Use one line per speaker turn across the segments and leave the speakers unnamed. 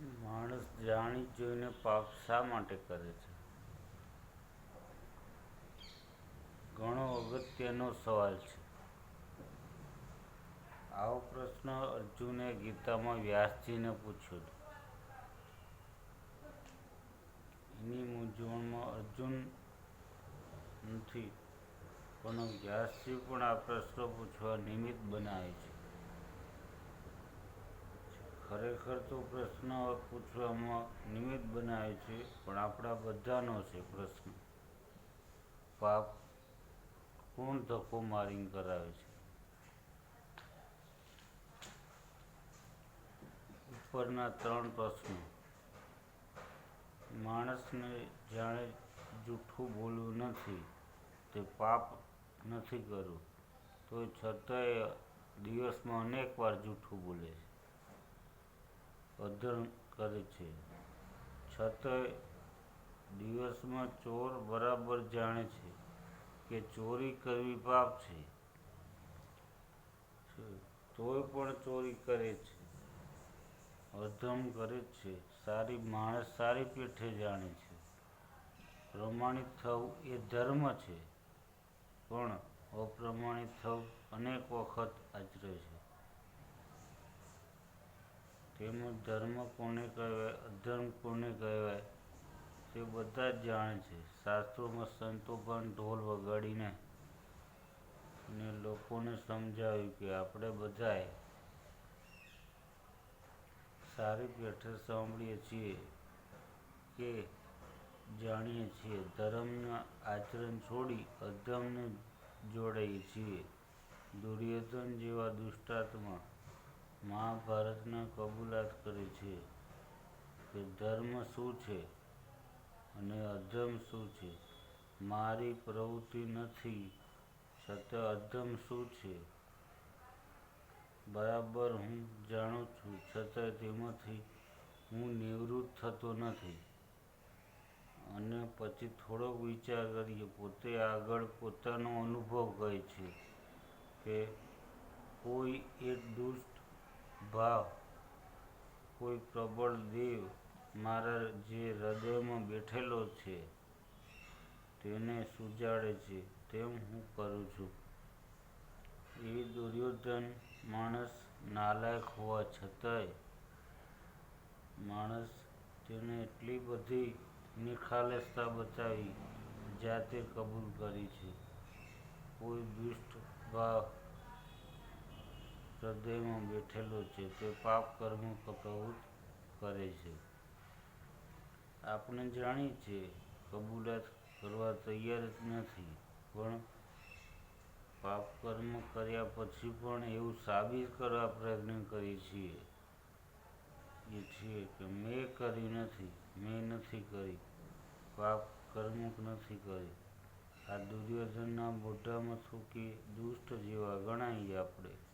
માણસ જાણી જોઈને પાપ શા માટે કરે છે? ઘણો અગત્યનો સવાલ છે. આવો પ્રશ્ન અર્જુને ગીતામાં વ્યાસજીને પૂછ્યો હતો. એની મૂંઝવણમાં અર્જુન નથી, પણ વ્યાસજી પણ આ પ્રશ્ન પૂછવા નિમિત્ત બનાવે છે. ખરેખર તો પ્રશ્ન પૂછવામાં નિમિત્ત બનાવે છે, પણ આપણા બધાનો છે પ્રશ્ન. પાપ કોણ ધક્કો મારીને કરાવે છે? ઉપરના ત્રણ પ્રશ્નો. માણસને જાણે જૂઠું બોલવું નથી, તે પાપ નથી કરવું. તો છતાંય દિવસમાં અનેક વાર જૂઠું બોલે છે. અધર્મ કરે છે. છતાંય દિવસમાં ચોર બરાબર જાણે છે કે ચોરી કરવી પાપ છે, તોય પણ ચોરી કરે છે. અધમ કરે છે. સારી માણસ સારી પેઠે જાણે છે. પ્રમાણિત થવું એ ધર્મ છે. પણ અપ્રમાણિત થવું અનેક વખત આચરે છે. તેમજ ધર્મ કોને કહેવાય, અધર્મ કોને કહેવાય, તે બધા જ જાણે છે. શાસ્ત્રોમાં સંતો પણ ઢોલ વગાડીને અને લોકોને સમજાવ્યું કે આપણે બધાએ સારી પેઠે સાંભળીએ છીએ કે જાણીએ છીએ. ધર્મના આચરણ છોડી અધર્મને જોડાઈએ છીએ. દુર્યોધન જેવા દુષ્ટાત્મા મહાભારતના કબૂલાત કરી છે કે ધર્મ શું છે અને અધર્મ શું છે? મારી પ્રવૃત્તિ નથી, છતાં અધર્મ શું છે? બરાબર હું જાણું છું, છતાં તેમાંથી હું નિવૃત્ત થતો નથી. અને પછી થોડોક વિચાર કરીએ, પોતે આગળ પોતાનો અનુભવ કહે છે કે કોઈ એક દુષ્ટ ભાવ. કોઈ પ્રબળ દેવ મારા જે હૃદયમાં બેઠેલો છે, તેને સુજાડે છે, તેમ હું કરું છું. એ દુર્યોધન માણસ નાલાયક હોવા છતાંય માણસ તેને એટલી બધી નિખાલસતા બતાવી જાતે કબૂલ કરી છે. કોઈ દુષ્ટ ભાવ હૃદયમાં બેઠેલો છે, તે પાપ કર્મ પ્રવૃત્ત કરે છે. આપણે જાણીએ છીએ, કબૂલાત કરવા તૈયાર જ નથી, પણ પાપ કર્મ કર્યા પછી પણ એવું સાબિત કરવા પ્રયત્ન કરીએ છીએ. એ છીએ કે મેં કરી નથી, મેં નથી કરી, પાપ કર્મ નથી કરી આ દુર્યોધનના મોઢામાં થૂકી દુષ્ટ જેવા ગણાઈએ આપણે.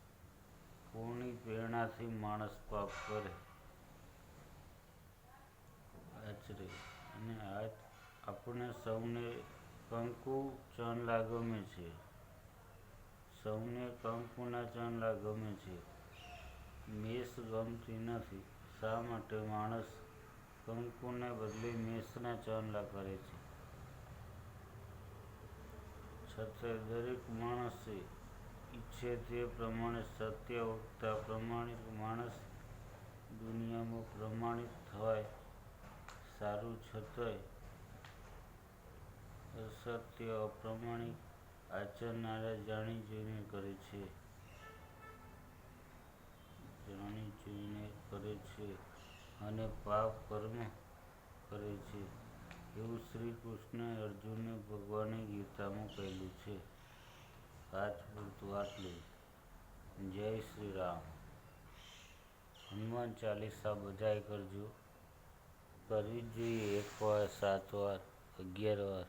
કોની પ્રેરણાથી માણસ પાપ કરે? આચરે અને આજ આપણે સૌને કંકુ ચાંદલા ગમે છે. સૌને કંકુના ચાંદલા ગમે છે. મેષ ગમતી નથી. શા માટે માણસ કંકુને બદલે મેષના ચાંદલા કરે છે? છતાં દરેક માણસે ઈચ્છે તે પ્રમાણે સત્ય વક્તા પ્રમાણિક માણસ દુનિયામાં પ્રમાણિત થાય, સારું છતાંય અસત્ય, અપ્રમાણિક આચરનારા જાણી જોઈને કરે છે. જાણી જોઈને કરે છે અને પાપ કર્મ કરે છે. એવું શ્રી કૃષ્ણ અર્જુનને ભગવાને ગીતામાં કહેલું છે. આજ પૂરતું આટલું જય શ્રી રામ. હનુમાન ચાલીસા બધાએ કરજો. કરવી જોઈએ એક વાર, સાત વાર, અગિયાર વાર.